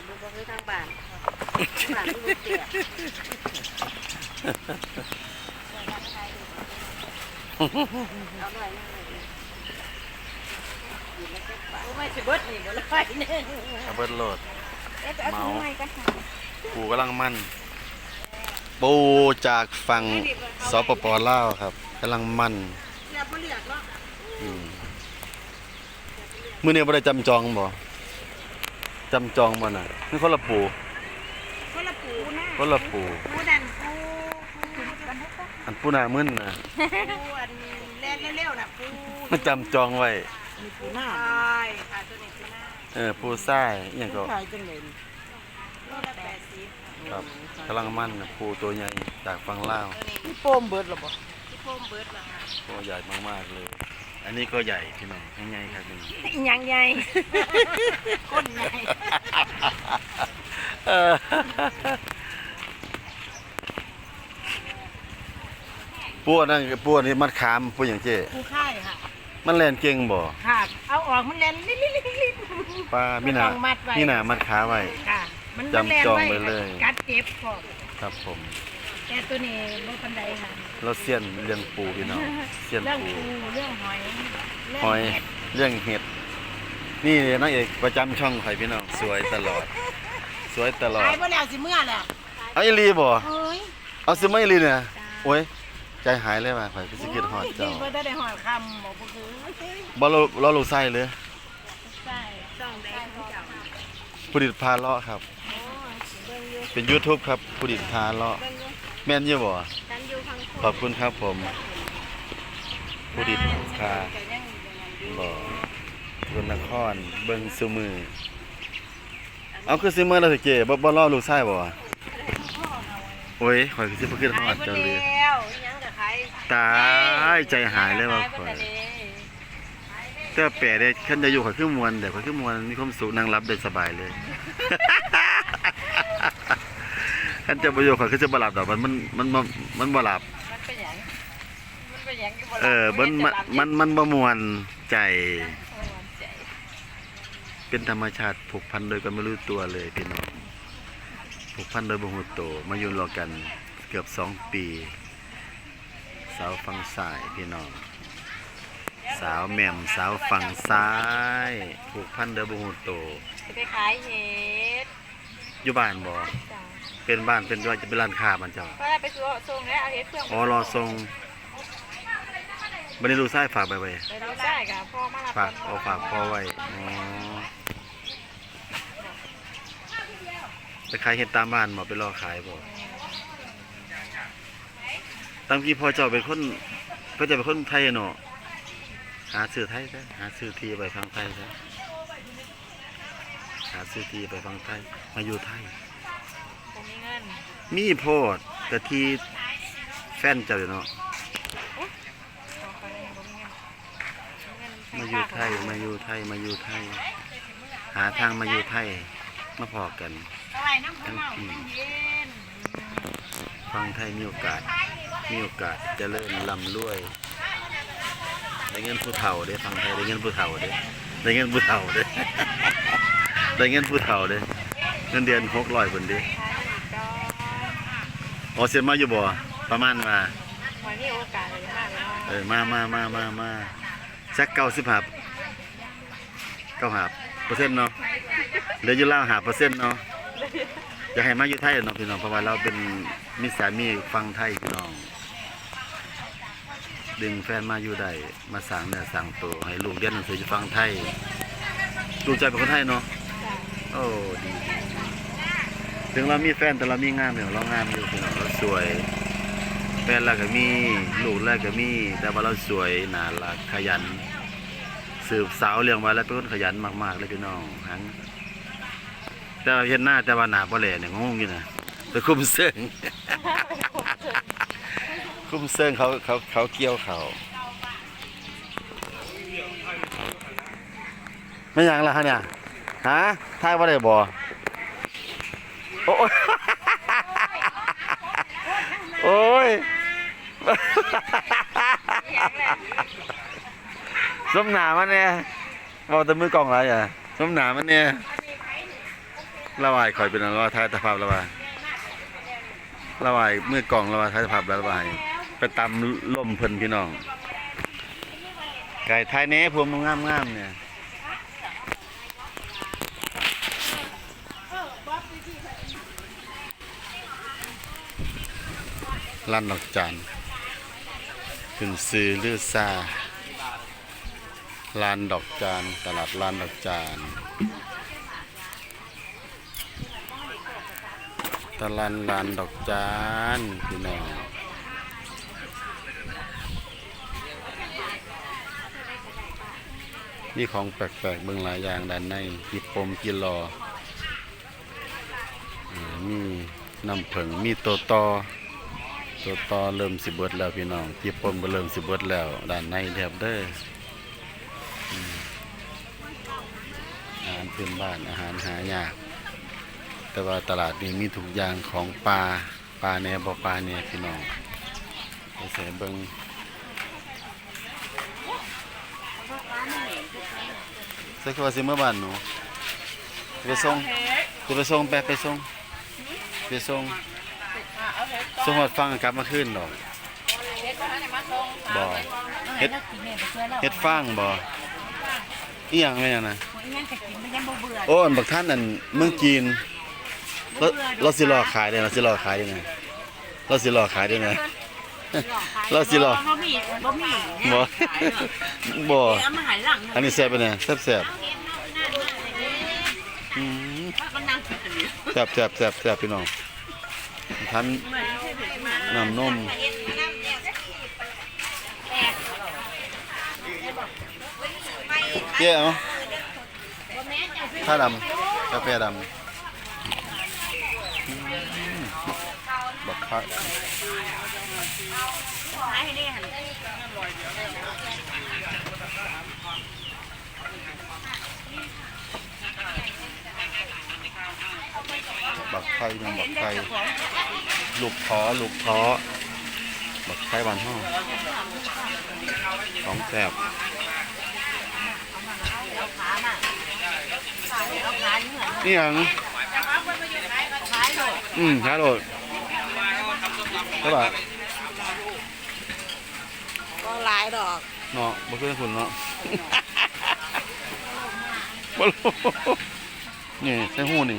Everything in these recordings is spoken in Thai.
บดูบ่คือทางบ้านบ้านดูเสียบเอาหน่อยนึงเลยโอ้ไม่สิเบิดนี่บ่ละไปนึงเอาเบิดโหลด เอ๊ะเอาถุงใหม่กันค่ะปูกำลังมั่น ปูจากฝั่งสปปลาวครับกำลังมันอย่าบ่เลือกเนาะ อืมมื้อนี้บ่ได้จำจองบ่ จำจองบ่น่ะนี่คนละปูคนละปูนะคนละปูปูดันปูปูกันทุกคนอันปูหน้ามึนน่ะปูอันแล่นเร็วๆน่ะปูมันจำจองไว้มีปูหน้าใช่ค่ะตัวนี้ปูหน้าเออปูทรายอหยังก็ขายจังเลยโลละแปดสิบครับกำลังมันน่ะปูตัวใหญ่จากฝั่งลาวตัวนี้พี่โปมเบิดหรอบ่ที่โฟมเบิร์ดล่ะค่ะตัวใหญ่มากๆเลย อันนี้ก็ใหญ่พี่น้องใหญ่ๆครับนี่ยังใหญ่คนใหญ่เออปูอันนั้นปูอันนี้มัดขามปูอย่างเจ้ปูค่ายค่ะมันแล่นเก่งบ่ค่ะเอาออกมันแล่นลิลิลิลิปลามีหนาต้องมัดไว้มีหนามัดขาไว้ค่ะ มันจำจองไปเลยกัดเจ็บพอครับผม แต่ตัวนี้บ่ปานใดค่ะเราเสียนเรื่องปูพี่น้องเสียนเรื่องปูปูเรื่องหอยเรื่องหอยเห็ดเรื่องเห็ด นี่นางเอกประจำช่องข่อยพี่น้องสวยตลอด สวยตลอดขายบ่แล้วสิเมื่อแล้วเอาอีหลีบ่เฮ้ยเอาซื้อมาอีหลีเนี่ยโอ้ยใจหายเลยว่ะข่อยก็สิคิดฮอดเจ้าบ่ได้หอยคำบ่บ่คือบ่เราเราลูกไส้เลยใช่ต้องแดงของเจ้าผู้ดิตพาเลาะครับโอ้ยเบิ่งอยู่เป็น YouTube ครับผู้ดิตพาเลาะ เบิ่งอยู่ แม่นอยู่บ่ฉันอยู่ข้างคนขอบคุณครับผม ผู้ดิตพาก็ยังอย่างนั้นอยู่บ่คนนคร เบิ่งซุมือ เอาคือซิมื้อแล้วสิเจ้บ่บ่รอลูกไส้บ่วะโอ้ยข่อยคือสิบ่คิดฮอขายดบ่เจ้าเลยแล้วอีหยังก็ขายตายใจหายเลยว่าขข่อยบ่ทันได้แต่แปลได้คันจะอยู่ข่อยคือมวนแต่ข่อยคือมวนมีความสุขนั่งรับได้สบายเลย คันจะบ่อยู่ข่อยคือจะบ่หลับดอกมันมันมันบ่มันบ่หลับ มันเป็นหยังมันเป็นหยังยู่บ่ล่ะเออมันมันมันมันบ่มวนใจบ่ม่วนใจ เป็นธรรมชาติผูกพันโดยกันไม่รู้ตัวเลยพี่น้องผูกพันโดยบ่ฮู้โตวมาอยู่รอกันเกือบสองปี สาวฝั่งซ้ายพี่น้องสาวแหม่มสาวฝั่งซ้ายผูกพันโดยบ่ฮู้โตวจะไปขายเห็ดอยู่บ้านบ่ จ้ะ เป็นบ้านเป็นว่าจะเป็นร้านค้ามันเจ้าก็ได้ไปซื้อส่งแล้วเอาเห็ดเพื่องอ๋อรอส่งบันนี้ลูกชายฝากไปไว้ไปดูได้กับพ่อมารับฝากเอาฝากพ่อไว้อ๋อไปขายเห็ดตามบ้านบ่ไปรอขายบ่ตั้งที่พ่อเจ้าเป็นคนพ่อเจ้าเป็นคนไทยเนาะหาซื้อไทยซะหาซื้อที่ไปฟังไทยซะหาซื้อที่ไปฟังไทยมาอยู่ไทยผมมีเงิน มีโพดกะที่แฟนเจ้าอยู่เนาะมาอยู่ไทยมาอยู่ไทยมาอยู่ไทย หาทางมาอยู่ไทยมาพอกันท่าไหร่น้ำข้าวเมาเย็นฟังไทยมีโอกาสมีโอกาสจเจริญลำรวยได้เงินผู้เฒ่าเด้ฟังไทยได้เงินผู้เฒ่าเด้ได้เงินผู้เฒ่าเด้ได้เงินผู้เฒ่าเด้เงินเดือนหกร้อยคนเด้ อ๋อเสียมาอยู่บ่ประมาณมาวันนี้โอกาสเลยมากเลยเออมามามามามาสักเก้าสิบหับเก้าหับเปอร์เซ็นต์เนาะเหลืออยู่ล่าวหาเปอร์เซ็นต์เนาะอยากให้มาอยู่ไทยเนาะพี่น้องเพราะว่าเราเป็นมิตรสามีฟังไทยพี่น้อง ดึงแฟนมาอยู่ได้มาสั่งเนื้อสั่งตัวให้ลูกเรียนหนังสืออยู่ฟังไทยลูกใจเป็นคนไทยเนาะโอ้ดีดี ถึงเรามีแฟนแต่เรามีงามอยู่เรางามอยู่พี่น้องเราสวย แฟนเราก็มีลูกเราก็มี แต่ว่าเราสวยน่ารักขยัน สืบสาวเลี้ยงมาแล้วเป็นคนขยันมากๆเลยพี่น้องหังแต่ว่าเห็นหน้าแต่ว่าหน้าบ่แลเนี่ยงงอยู่นะไปคุ้มเซิงคุ้มเซิงเขาเขาเขาเกี่ยวเขาไม่ยังละฮะเนี่ยฮะทายว่าได้บ่ โอ้ยโอ้ยสมหนามันเนี่ยบอกแต่มือกล่องไรอะสมหนามันเนี่ยละวายคอยเป็นละวายท้ายตะภาพละวายละวายมือกล่องละวายท้ายตะภาพละวายไปตำล่มเพิ่นพี่น้องไก่ไทยเน้พวงงามงามๆเนี่ย ลั่นดอกจานขึ้นซื้อลือซาลานดอกจานตลาดลานดอกจานตลันลานดอกจานพี่น้องนี่ของแปลกๆเบิ่งหลายอย่างด้านในมีปมกิโลอ มีน้ำผึ้งมีโตตอโตตอเริ่มสิเบิดแล้วพี่น้องที่ปมก็เริ่มสิเบิดแล้ว ด้านในเรียบเด้ออาหารพื้นบ้านอาหารหายาก แต่ว่าตลาดนี้มีทุกอย่างของปลาปลาแน่บ่ปลาแน่พี่น้องไปใส่เบิงใส่คือว่าสิเมื่อบ้านหนูไปส่งจะไปส่งแปะไปส่ง ไปส่งส่งฮอดฟังกลับมาคืนดอกบ่เฮ็ดเฮ็ดฟางบ่อีหยังแม่นน่ะยังจะกินมันยังบ่เบื่อโอ้อันบักท่านอันเมืองจีนเราเราสิรอขายได้เราสิรอขายได้ไงเราสิรอขายได้ไงเราสิรอบ่มีบ่มีบ่บ่เอามาหายหลังอันนี้แซ่บปะเนี่ยแซ่บแซ่บๆอืม แซ่บแซ่บแซ่บแซ่บพี่น้องท่านน้ำนมเจ๊เอาข้าดำกาแฟดำบักข้า ขายให้ได้หัน บักไข่น้ำบักไข่ลูกท้อลูกท้อบักไข่บานห้องของแซ่บเอาขามาเอาขาเหมือนนี่หยังขายโลดอืมขายโหลดเท่าไหร่ก็หลายดอกเนาะบ่คือคุณเนาะบ่รู้ นี่ใส่หูนี่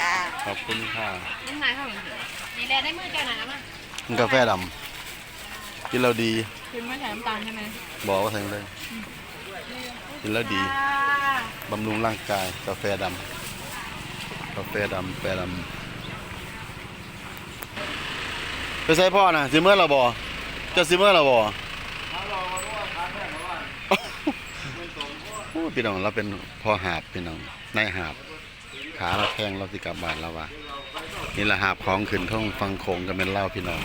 จ้าขอบคุณค่ะยังไงเขาสีแดงได้มือเจ้าหน่อยนะมั้งมันกาแฟดำกินแล้วดีคือไม่ใส่น้ำตาลใช่ไหมบอกว่าใส่เลยกินแล้วดีบำรุงร่างกายกาแฟดำกาแฟดำแฟดำไปใส่พ่อนะซิเมื่อเราบอจะซิเมื่อเราบอโอ้พี่น้องเราเป็นพ่อหาบพี่น้องนายหาบ ขาเราแทงเราสิกลับบ้านเราว่ะนี่ละหาบของขึ้นท่องฟังโคงกันเป็นเล่าพี่น้อง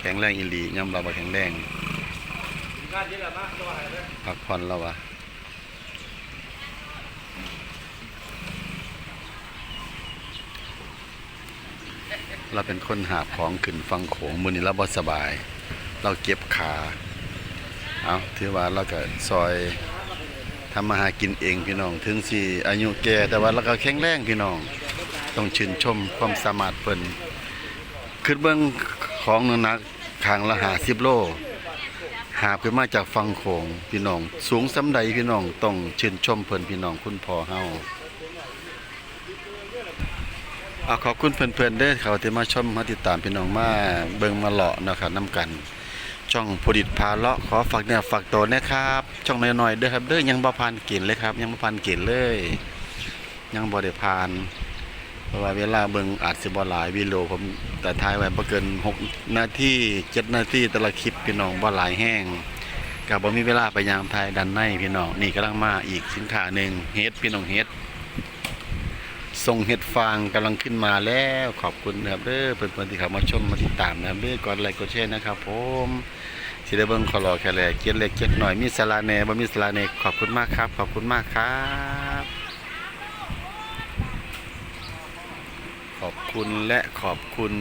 แข็งแรงอีหลีย่ำเราบ่แข็งแรงพักผ่อนเราวะเราเป็นคนหาบของขึ้นฟังโขงมือนี้เราบ่สบาย เราเก็บขา เอาถือว่าเราก็ซอย ทำมาหากินเองพี่น้อง ถึงสิอายุแก่แต่ว่าเราก็แข็งแรงพี่น้อง ต้องชื่นชมความสามารถเพิ่นขึ้นเบิ่งของหนักๆข้างละ50โล หาขึ้นมาจากฟังโขงพี่น้อง สูงสำใดพี่น้องต้องชื่นชมเพิ่นพี่น้องคุณพ่อเฮาเอาขอบคุณเพื่อนๆเด้อเขาที่มาชมมาติดตามพี่น้องมาเบิ่งมาเลาะนะครับน้ำกัน ช่องผลิตพาเลาะขอฝากเนี่ยฝากตัวนะครับ ช่องน้อยๆเด้อครับเด้อยังบ่ผ่านกณฑ์เลยครับ ยังบ่ผ่านกณฑ์เลย ยังบ่ได้ผ่านเพราะว่าเวลาเบิ่งอาจสิบ่หลายวิดีโอผมแต่ท้ายไว้บ่เกิน6นาที7นาทีแต่ละคลิปพี่น้องบ่หลายแห้งก็บ่มีเวลาไปยามถ่ายด้านในพี่น้องนี่กำลังมาอีกสินค้าหนึงเฮ็ดพี่น้องเฮ็ด ส่งเห็ดฟางกำลังขึ้นมาแล้วขอบคุณนะครับเด้อเพื่อนๆที่เข้ามาชมมาติดตามนะครับเด้อกดไลค์กดแชร์นะครับผมสิได้เบิ่งขอรอแค่แลเกียนเล็กเกียนหน่อยมีสลาแน่บ่มีสลาแน่ขอบคุณมากครับ ขอบคุณมากครับ ขอบคุณและขอบคุณ